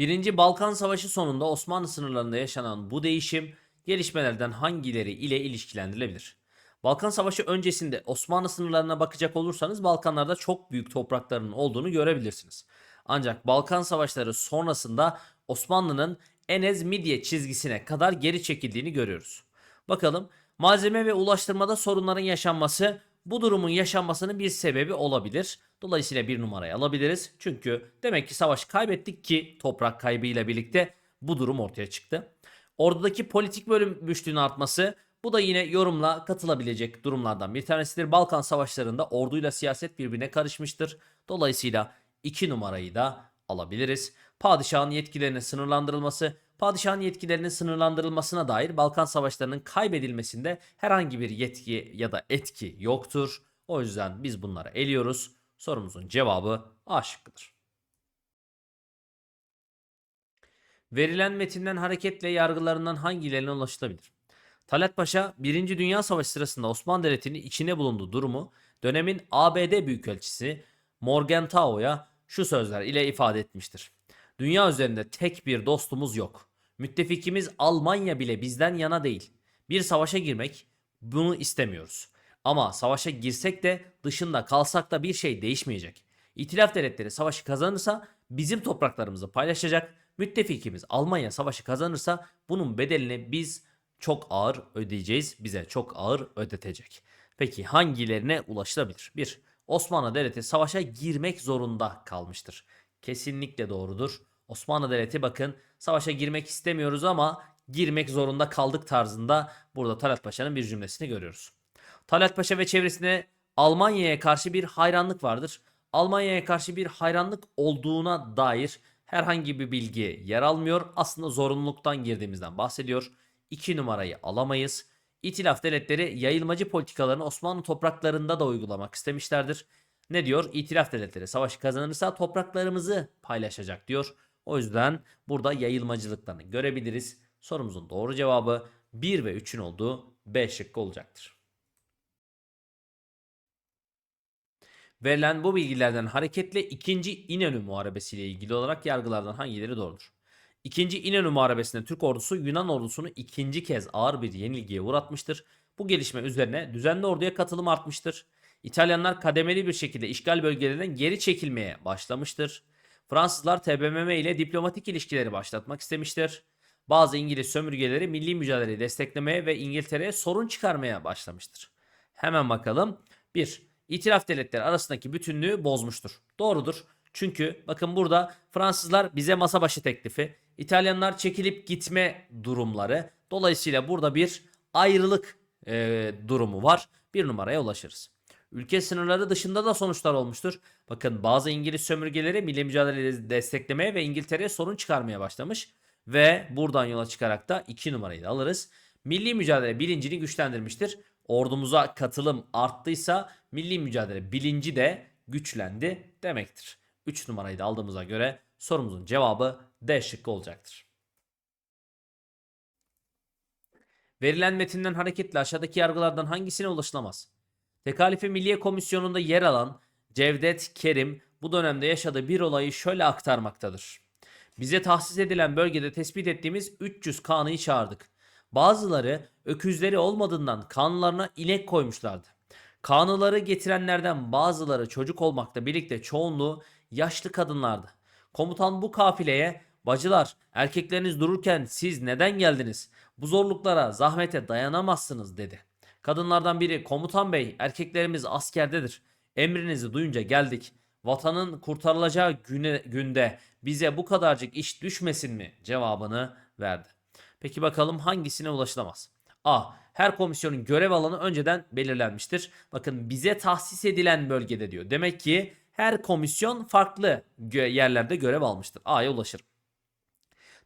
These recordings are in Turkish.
Birinci Balkan Savaşı sonunda Osmanlı sınırlarında yaşanan bu değişim gelişmelerden hangileri ile ilişkilendirilebilir? Balkan Savaşı öncesinde Osmanlı sınırlarına bakacak olursanız Balkanlarda çok büyük toprakların olduğunu görebilirsiniz. Ancak Balkan Savaşları sonrasında Osmanlı'nın Enez Midye çizgisine kadar geri çekildiğini görüyoruz. Bakalım malzeme ve ulaştırmada sorunların yaşanması bu durumun yaşanmasının bir sebebi olabilir. Dolayısıyla bir numarayı alabiliriz. Çünkü demek ki savaşı kaybettik ki toprak kaybıyla birlikte bu durum ortaya çıktı. Ordudaki politik bölünmüşlüğün artması bu da yine yorumla katılabilecek durumlardan bir tanesidir. Balkan savaşlarında orduyla siyaset birbirine karışmıştır. Dolayısıyla 2 numarayı da alabiliriz. Padişahın yetkilerinin sınırlandırılması, padişahın yetkilerinin sınırlandırılmasına dair Balkan savaşlarının kaybedilmesinde herhangi bir yetki ya da etki yoktur. O yüzden biz bunları eliyoruz. Sorumuzun cevabı A şıkkıdır. Verilen metinden hareketle yargılarından hangilerine ulaşılabilir? Talat Paşa 1. Dünya Savaşı sırasında Osmanlı Devleti'nin içine bulunduğu durumu dönemin ABD Büyükelçisi Morgenthau'ya şu sözler ile ifade etmiştir. Dünya üzerinde tek bir dostumuz yok. Müttefikimiz Almanya bile bizden yana değil. Bir savaşa girmek bunu istemiyoruz. Ama savaşa girsek de dışında kalsak da bir şey değişmeyecek. İtilaf devletleri savaşı kazanırsa bizim topraklarımızı paylaşacak. Müttefikimiz Almanya savaşı kazanırsa bunun bedelini biz çok ağır ödeyeceğiz. Bize çok ağır ödetecek. Peki hangilerine ulaşılabilir? 1. Osmanlı Devleti savaşa girmek zorunda kalmıştır. Kesinlikle doğrudur. Osmanlı Devleti bakın savaşa girmek istemiyoruz ama girmek zorunda kaldık tarzında burada Talat Paşa'nın bir cümlesini görüyoruz. Talat Paşa ve çevresine Almanya'ya karşı bir hayranlık vardır. Almanya'ya karşı bir hayranlık olduğuna dair herhangi bir bilgi yer almıyor. Aslında zorunluluktan girdiğimizden bahsediyor. 2 numarayı alamayız. İtilaf devletleri yayılmacı politikalarını Osmanlı topraklarında da uygulamak istemişlerdir. Ne diyor? İtilaf devletleri savaşı kazanırsa topraklarımızı paylaşacak diyor. O yüzden burada yayılmacılıklarını görebiliriz. Sorumuzun doğru cevabı 1 ve 3'ün olduğu B şıkkı olacaktır. Verilen bu bilgilerden hareketle 2. İnönü Muharebesi ile ilgili olarak yargılardan hangileri doğrudur? İkinci İnönü Muharebesi'nde Türk ordusu Yunan ordusunu ikinci kez ağır bir yenilgiye uğratmıştır. Bu gelişme üzerine düzenli orduya katılım artmıştır. İtalyanlar kademeli bir şekilde işgal bölgelerinden geri çekilmeye başlamıştır. Fransızlar TBMM ile diplomatik ilişkileri başlatmak istemiştir. Bazı İngiliz sömürgeleri milli mücadeleyi desteklemeye ve İngiltere'ye sorun çıkarmaya başlamıştır. Hemen bakalım. 1. İtilaf devletleri arasındaki bütünlüğü bozmuştur. Doğrudur. Çünkü bakın burada Fransızlar bize masa başı teklifi, İtalyanlar çekilip gitme durumları. Dolayısıyla burada bir ayrılık e, durumu var. Bir numaraya ulaşırız. Ülke sınırları dışında da sonuçlar olmuştur. Bakın bazı İngiliz sömürgeleri milli mücadeleyi desteklemeye ve İngiltere'ye sorun çıkarmaya başlamış. Ve buradan yola çıkarak da 2 numarayı da alırız. Milli mücadele bilincini güçlendirmiştir. Ordumuza katılım arttıysa milli mücadele bilinci de güçlendi demektir. 3 numarayı da aldığımıza göre sorumuzun cevabı D şıkkı olacaktır. Verilen metinden hareketle aşağıdaki yargılardan hangisine ulaşılamaz? Tekalife Milliye Komisyonu'nda yer alan Cevdet Kerim bu dönemde yaşadığı bir olayı şöyle aktarmaktadır. Bize tahsis edilen bölgede tespit ettiğimiz 300 kanıyı çağırdık. Bazıları öküzleri olmadığından kanlarına inek koymuşlardı. Kanıları getirenlerden bazıları çocuk olmakla birlikte çoğunluğu yaşlı kadınlardı. Komutan bu kafileye bacılar erkekleriniz dururken siz neden geldiniz? Bu zorluklara zahmete dayanamazsınız dedi. Kadınlardan biri komutan bey erkeklerimiz askerdedir. Emrinizi duyunca geldik. Vatanın kurtarılacağı güne, günde bize bu kadarcık iş düşmesin mi cevabını verdi. Peki bakalım hangisine ulaşılamaz? A. Her komisyonun görev alanı önceden belirlenmiştir. Bakın bize tahsis edilen bölgede diyor. Demek ki her komisyon farklı yerlerde görev almıştır. A'ya ulaşırım.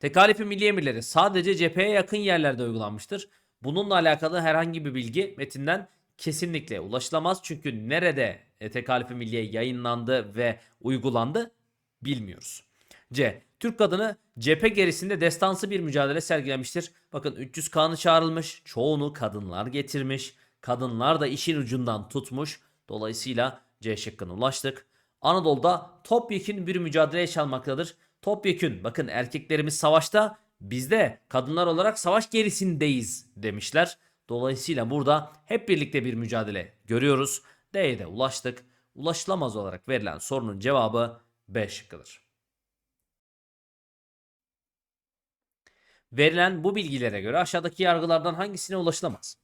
Tekalifi milli emirleri sadece cepheye yakın yerlerde uygulanmıştır. Bununla alakalı herhangi bir bilgi metinden kesinlikle ulaşılamaz. Çünkü nerede e, tekalifi milliye yayınlandı ve uygulandı bilmiyoruz. C. Türk kadını cephe gerisinde destansı bir mücadele sergilemiştir. Bakın 300 kanı çağrılmış. Çoğunu kadınlar getirmiş. Kadınlar da işin ucundan tutmuş. Dolayısıyla C şıkkına ulaştık. Anadolu'da topyekun bir mücadele yaşanmaktadır. Topyekün bakın erkeklerimiz savaşta biz de kadınlar olarak savaş gerisindeyiz demişler. Dolayısıyla burada hep birlikte bir mücadele görüyoruz. D'ye de ulaştık. Ulaşılamaz olarak verilen sorunun cevabı B şıkkıdır. Verilen bu bilgilere göre aşağıdaki yargılardan hangisine ulaşılamaz?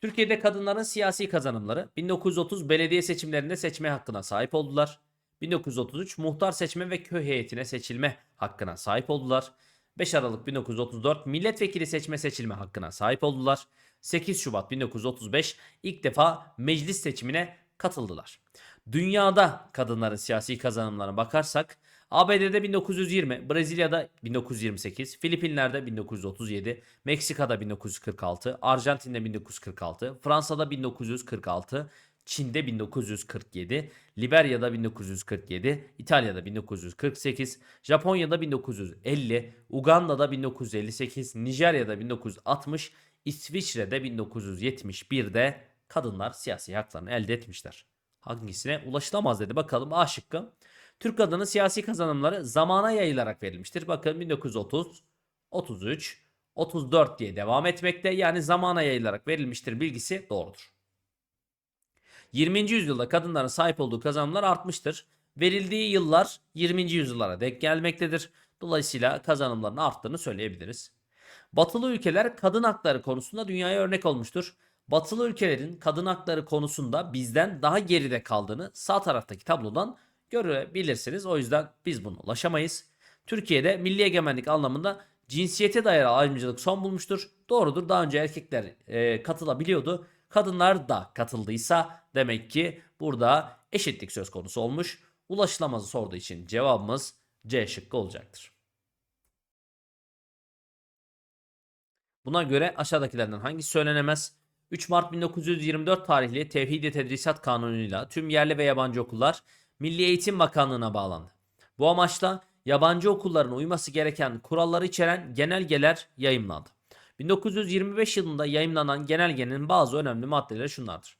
Türkiye'de kadınların siyasi kazanımları 1930 belediye seçimlerinde seçme hakkına sahip oldular. 1933 muhtar seçme ve köy heyetine seçilme hakkına sahip oldular. 5 Aralık 1934 milletvekili seçme seçilme hakkına sahip oldular. 8 Şubat 1935 ilk defa meclis seçimine katıldılar. Dünyada kadınların siyasi kazanımlarına bakarsak ABD'de 1920, Brezilya'da 1928, Filipinler'de 1937, Meksika'da 1946, Arjantin'de 1946, Fransa'da 1946, Çin'de 1947, Liberya'da 1947, İtalya'da 1948, Japonya'da 1950, Uganda'da 1958, Nijerya'da 1960, İsviçre'de 1971'de kadınlar siyasi haklarını elde etmişler. Hangisine ulaşılamaz dedi. Bakalım A şıkkı. Türk kadının siyasi kazanımları zamana yayılarak verilmiştir. Bakın 1930, 33, 34 diye devam etmekte. Yani zamana yayılarak verilmiştir bilgisi doğrudur. 20. yüzyılda kadınların sahip olduğu kazanımlar artmıştır. Verildiği yıllar 20. yüzyıllara denk gelmektedir. Dolayısıyla kazanımların arttığını söyleyebiliriz. Batılı ülkeler kadın hakları konusunda dünyaya örnek olmuştur. Batılı ülkelerin kadın hakları konusunda bizden daha geride kaldığını sağ taraftaki tablodan görebilirsiniz. O yüzden biz buna ulaşamayız. Türkiye'de milli egemenlik anlamında cinsiyete dayalı ayrımcılık son bulmuştur. Doğrudur daha önce erkekler e, katılabiliyordu. Kadınlar da katıldıysa demek ki burada eşitlik söz konusu olmuş. Ulaşılamazı sorduğu için cevabımız C şıkkı olacaktır. Buna göre aşağıdakilerden hangisi söylenemez? 3 Mart 1924 tarihli Tevhid-i Tedrisat Kanunu'yla tüm yerli ve yabancı okullar Milli Eğitim Bakanlığı'na bağlandı. Bu amaçla yabancı okulların uyması gereken kuralları içeren genelgeler yayımlandı. 1925 yılında yayımlanan genelgenin bazı önemli maddeleri şunlardır.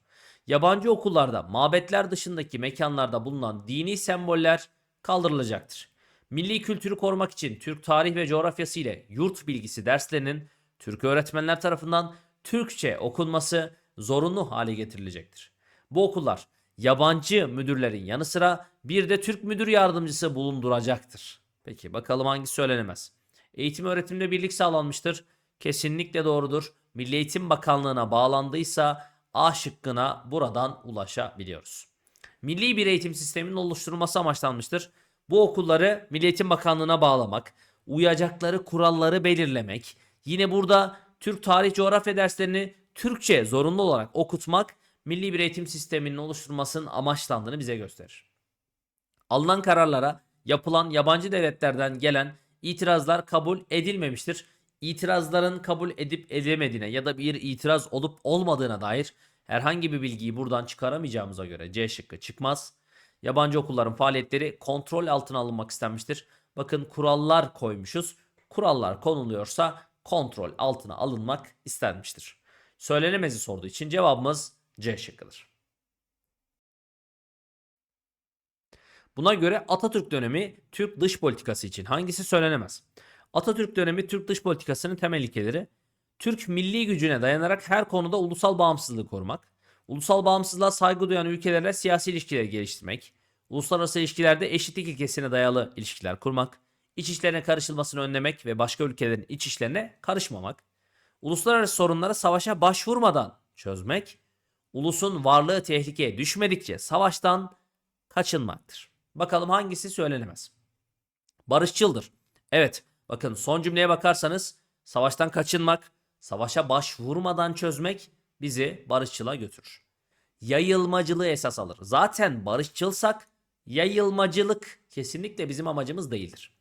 Yabancı okullarda mabetler dışındaki mekanlarda bulunan dini semboller kaldırılacaktır. Milli kültürü korumak için Türk tarih ve coğrafyası ile yurt bilgisi derslerinin Türk öğretmenler tarafından Türkçe okunması zorunlu hale getirilecektir. Bu okullar yabancı müdürlerin yanı sıra bir de Türk müdür yardımcısı bulunduracaktır. Peki bakalım hangisi söylenemez? Eğitim öğretimde birlik sağlanmıştır. Kesinlikle doğrudur. Milli Eğitim Bakanlığı'na bağlandıysa A şıkkına buradan ulaşabiliyoruz. Milli bir eğitim sisteminin oluşturulması amaçlanmıştır. Bu okulları Milli Eğitim Bakanlığı'na bağlamak, uyacakları kuralları belirlemek, yine burada Türk tarih coğrafya derslerini Türkçe zorunlu olarak okutmak milli bir eğitim sisteminin oluşturulmasının amaçlandığını bize gösterir. Alınan kararlara yapılan yabancı devletlerden gelen itirazlar kabul edilmemiştir. İtirazların kabul edip edilmediğine ya da bir itiraz olup olmadığına dair herhangi bir bilgiyi buradan çıkaramayacağımıza göre C şıkkı çıkmaz. Yabancı okulların faaliyetleri kontrol altına alınmak istenmiştir. Bakın kurallar koymuşuz. Kurallar konuluyorsa kontrol altına alınmak istenmiştir. Söylenemezi sorduğu için cevabımız C şıkkıdır. Buna göre Atatürk dönemi Türk dış politikası için hangisi söylenemez? Atatürk dönemi Türk dış politikasının temel ilkeleri Türk milli gücüne dayanarak her konuda ulusal bağımsızlığı korumak, ulusal bağımsızlığa saygı duyan ülkelerle siyasi ilişkileri geliştirmek, uluslararası ilişkilerde eşitlik ilkesine dayalı ilişkiler kurmak, iç işlerine karışılmasını önlemek ve başka ülkelerin iç işlerine karışmamak, uluslararası sorunları savaşa başvurmadan çözmek, ulusun varlığı tehlikeye düşmedikçe savaştan kaçınmaktır. Bakalım hangisi söylenemez. Barışçıldır. Evet, bakın son cümleye bakarsanız savaştan kaçınmak, savaşa başvurmadan çözmek bizi barışçılığa götürür. Yayılmacılığı esas alır. Zaten barışçılsak yayılmacılık kesinlikle bizim amacımız değildir.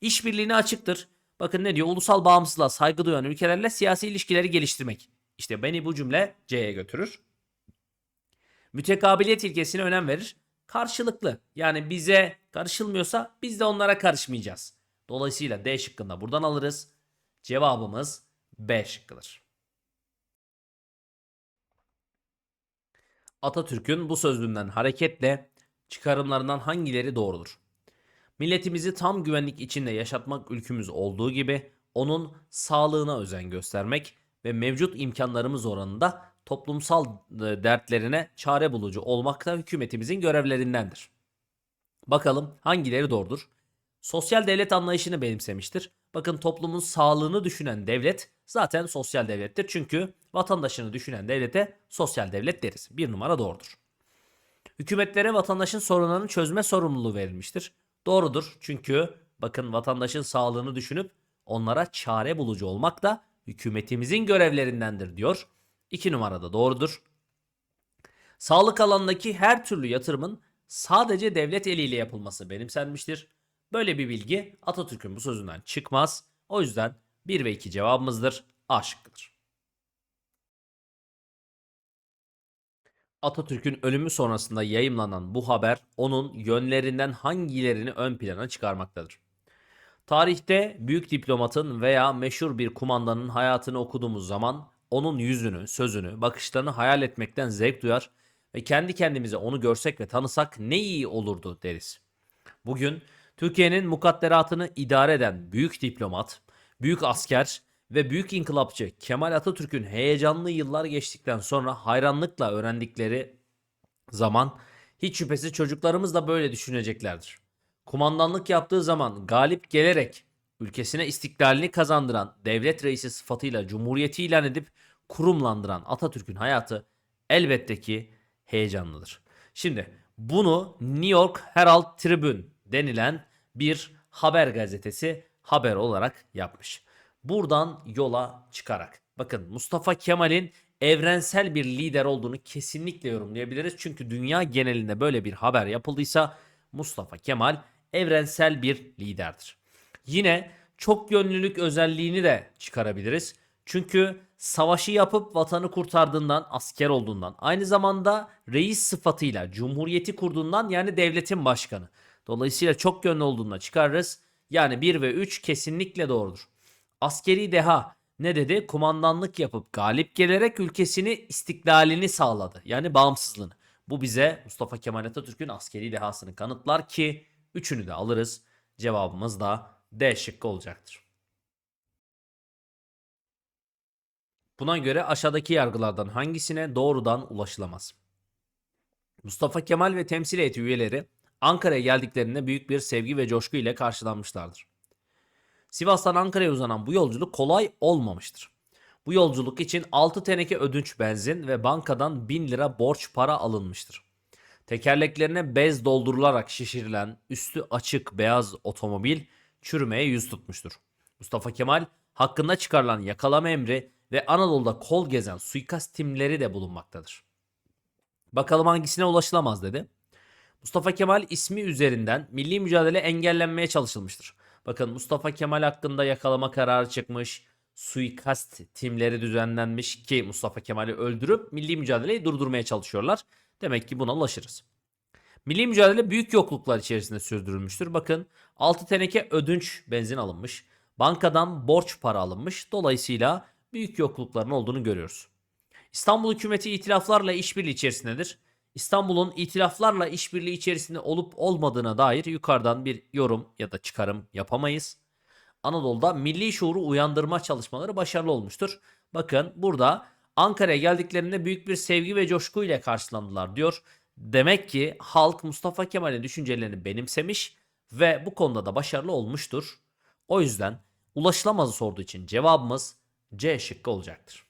İşbirliğine açıktır. Bakın ne diyor? Ulusal bağımsızlığa saygı duyan ülkelerle siyasi ilişkileri geliştirmek. İşte beni bu cümle C'ye götürür. Mütekabiliyet ilkesine önem verir. Karşılıklı. Yani bize karışılmıyorsa biz de onlara karışmayacağız. Dolayısıyla D şıkkında buradan alırız. Cevabımız B şıkkıdır. Atatürk'ün bu sözlüğünden hareketle çıkarımlarından hangileri doğrudur? Milletimizi tam güvenlik içinde yaşatmak ülkümüz olduğu gibi onun sağlığına özen göstermek ve mevcut imkanlarımız oranında toplumsal e, dertlerine çare bulucu olmak da hükümetimizin görevlerindendir. Bakalım hangileri doğrudur? Sosyal devlet anlayışını benimsemiştir. Bakın toplumun sağlığını düşünen devlet zaten sosyal devlettir. Çünkü vatandaşını düşünen devlete sosyal devlet deriz. Bir numara doğrudur. Hükümetlere vatandaşın sorunlarını çözme sorumluluğu verilmiştir. Doğrudur. Çünkü bakın vatandaşın sağlığını düşünüp onlara çare bulucu olmak da hükümetimizin görevlerindendir diyor. İki numarada doğrudur. Sağlık alanındaki her türlü yatırımın sadece devlet eliyle yapılması benimsenmiştir. Böyle bir bilgi Atatürk'ün bu sözünden çıkmaz. O yüzden 1 ve 2 cevabımızdır. A şıkkıdır. Atatürk'ün ölümü sonrasında yayımlanan bu haber onun yönlerinden hangilerini ön plana çıkarmaktadır? Tarihte büyük diplomatın veya meşhur bir kumandanın hayatını okuduğumuz zaman onun yüzünü, sözünü, bakışlarını hayal etmekten zevk duyar ve kendi kendimize onu görsek ve tanısak ne iyi olurdu deriz. Bugün Türkiye'nin mukadderatını idare eden büyük diplomat, büyük asker ve büyük inkılapçı Kemal Atatürk'ün heyecanlı yıllar geçtikten sonra hayranlıkla öğrendikleri zaman hiç şüphesiz çocuklarımız da böyle düşüneceklerdir. Kumandanlık yaptığı zaman galip gelerek ülkesine istiklalini kazandıran devlet reisi sıfatıyla cumhuriyeti ilan edip kurumlandıran Atatürk'ün hayatı elbette ki heyecanlıdır. Şimdi bunu New York Herald Tribune denilen bir haber gazetesi haber olarak yapmış. Buradan yola çıkarak bakın Mustafa Kemal'in evrensel bir lider olduğunu kesinlikle yorumlayabiliriz. Çünkü dünya genelinde böyle bir haber yapıldıysa Mustafa Kemal evrensel bir liderdir. Yine çok yönlülük özelliğini de çıkarabiliriz. Çünkü savaşı yapıp vatanı kurtardığından, asker olduğundan, aynı zamanda reis sıfatıyla cumhuriyeti kurduğundan yani devletin başkanı. Dolayısıyla çok yönlü olduğunda çıkarırız. Yani 1 ve 3 kesinlikle doğrudur. Askeri deha ne dedi? Kumandanlık yapıp galip gelerek ülkesini istiklalini sağladı. Yani bağımsızlığını. Bu bize Mustafa Kemal Atatürk'ün askeri dehasını kanıtlar ki üçünü de alırız. Cevabımız da D şıkkı olacaktır. Buna göre aşağıdaki yargılardan hangisine doğrudan ulaşılamaz? Mustafa Kemal ve temsil heyeti üyeleri Ankara'ya geldiklerinde büyük bir sevgi ve coşku ile karşılanmışlardır. Sivas'tan Ankara'ya uzanan bu yolculuk kolay olmamıştır. Bu yolculuk için 6 teneke ödünç benzin ve bankadan 1000 lira borç para alınmıştır. Tekerleklerine bez doldurularak şişirilen üstü açık beyaz otomobil çürümeye yüz tutmuştur. Mustafa Kemal hakkında çıkarılan yakalama emri ve Anadolu'da kol gezen suikast timleri de bulunmaktadır. Bakalım hangisine ulaşılamaz dedi. Mustafa Kemal ismi üzerinden milli mücadele engellenmeye çalışılmıştır. Bakın Mustafa Kemal hakkında yakalama kararı çıkmış, suikast timleri düzenlenmiş ki Mustafa Kemal'i öldürüp milli mücadeleyi durdurmaya çalışıyorlar. Demek ki buna ulaşırız. Milli mücadele büyük yokluklar içerisinde sürdürülmüştür. Bakın 6 teneke ödünç benzin alınmış. Bankadan borç para alınmış. Dolayısıyla büyük yoklukların olduğunu görüyoruz. İstanbul hükümeti itilaflarla işbirliği içerisindedir. İstanbul'un itilaflarla işbirliği içerisinde olup olmadığına dair yukarıdan bir yorum ya da çıkarım yapamayız. Anadolu'da milli şuuru uyandırma çalışmaları başarılı olmuştur. Bakın burada Ankara'ya geldiklerinde büyük bir sevgi ve coşku ile karşılandılar diyor. Demek ki halk Mustafa Kemal'in düşüncelerini benimsemiş ve bu konuda da başarılı olmuştur. O yüzden ulaşılamazı sorduğu için cevabımız C şıkkı olacaktır.